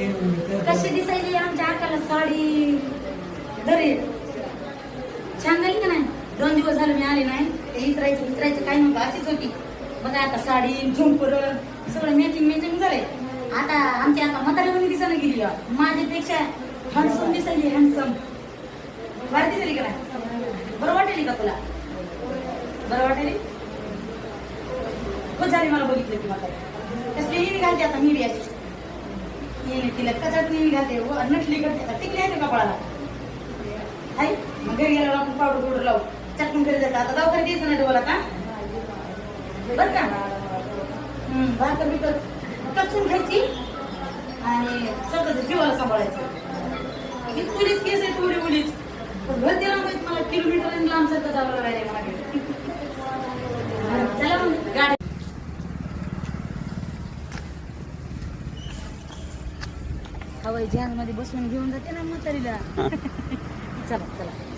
कशी दिसायली आमच्या आकाला साडी? दरी. छान झाली का नाही? दोन दिवस झाले मी आले नाही. ते इतरायचं इतरायचं काय नव्हतं अशीच होती. बघा आता साडी झुंपर सगळं मॅचिंग मॅचिंग झालंय. आता आमच्या आता म्हातारी दिसायला गेली माझ्यापेक्षा हँडसम दिसायली हँडसम बरं दिसली का नाही? बरं वाटेल का तुला? बरं वाटेल हो झाली मला बघितलं ती म्हातारी. कसली घालते आता मीडियाची हिने तिला कचाट नेहमी घालते व नटली करते का टिकली आहे का कपाळाला हाय मग घरी गेल्यावर आपण पावडर पावडर लावू. चटकन घरी जातात आता दवाखान्यात द्यायचं नाही डोला का बर का? हम्म भाकर बिकर कचून खायची आणि स्वतःच जीवाला सांभाळायचं. ही केस आहे थोडी मुलीच पण घर दिला माहीत मला किलोमीटर आणि लांब सारखं जावं लागायला मला घरी. चला मग गाडी हवाई जहाजमध्ये बसून घेऊन जाते ना म्हातारीला. चला चला.